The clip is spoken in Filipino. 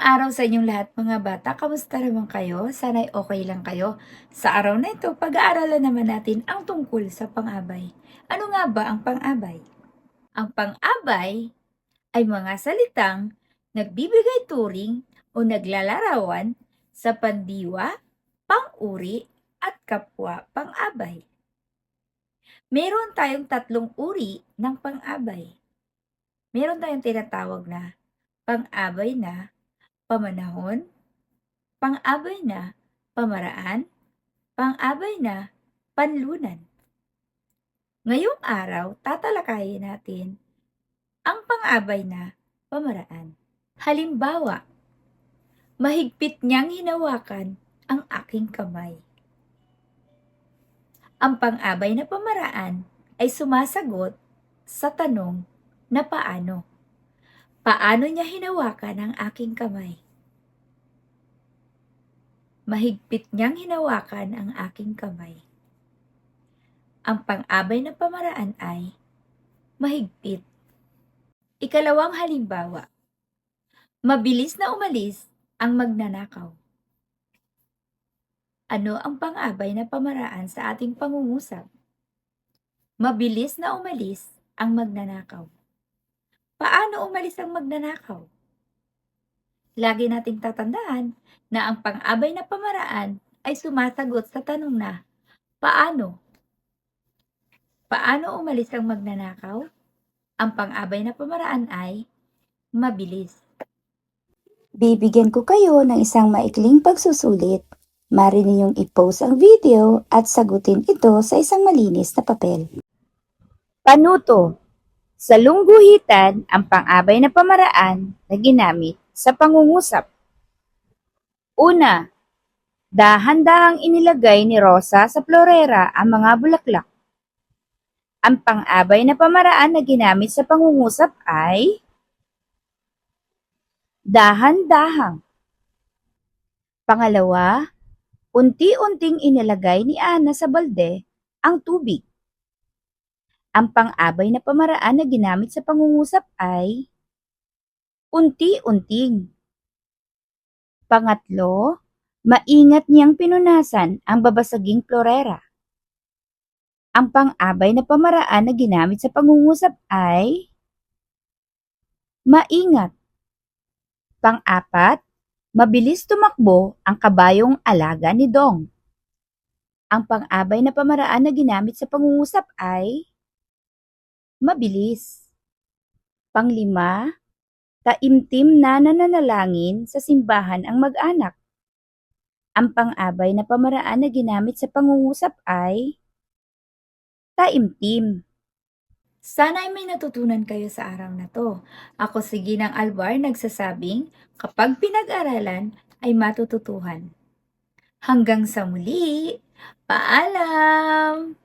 araw sa inyong lahat mga bata. Kamusta naman kayo? Sana'y okay lang kayo. Sa araw na ito, pag-aaralan naman natin ang tungkol sa pang-abay. Ano nga ba ang pang-abay? Ang pang-abay ay mga salitang nagbibigay turing o naglalarawan sa pandiwa, pang-uri, at kapwa pang-abay. Meron tayong tatlong uri ng pang-abay. Meron tayong tinatawag na pang-abay na pamanahon, pang-abay na pamaraan, pang-abay na panlunan. Ngayong araw, tatalakayin natin ang pang-abay na pamaraan. Halimbawa, mahigpit niyang hinawakan ang aking kamay. Ang pang-abay na pamaraan ay sumasagot sa tanong na paano. Paano niya hinawakan ang aking kamay? Mahigpit niyang hinawakan ang aking kamay. Ang pang-abay na pamaraan ay mahigpit. Ikalawang halimbawa, mabilis na umalis ang magnanakaw. Ano ang pang-abay na pamaraan sa ating pangungusap? Mabilis na umalis ang magnanakaw. Paano umalis ang magnanakaw? Lagi nating tatandaan na ang pang-abay na pamaraan ay sumasagot sa tanong na, paano? Paano umalis ang magnanakaw? Ang pang-abay na pamaraan ay mabilis. Bibigyan ko kayo ng isang maikling pagsusulit. Mari ninyong i-post ang video at sagutin ito sa isang malinis na papel. Panuto. Sa lungguhitan, ang pang-abay na pamaraan na ginamit sa pangungusap. Una, dahan-dahang inilagay ni Rosa sa florera ang mga bulaklak. Ang pang-abay na pamaraan na ginamit sa pangungusap ay dahan-dahang. Pangalawa, unti-unting inilagay ni Ana sa balde ang tubig. Ang pang-abay na pamaraan na ginamit sa pangungusap ay unti-unting. Pangatlo, maingat niyang pinunasan ang babasaging florera. Ang pang-abay na pamaraan na ginamit sa pangungusap ay maingat. Pang-apat, mabilis tumakbo ang kabayong alaga ni Dong. Ang pang-abay na pamaraan na ginamit sa pangungusap ay mabilis. Panglima, taimtim na nananalangin sa simbahan ang mag-anak. Ang pang-abay na pamaraan na ginamit sa pangungusap ay taimtim. Sana ay may natutunan kayo sa araw na to. Ako si Ginang Alvar nagsasabing, kapag pinag-aralan ay matututuhan. Hanggang sa muli, paalam!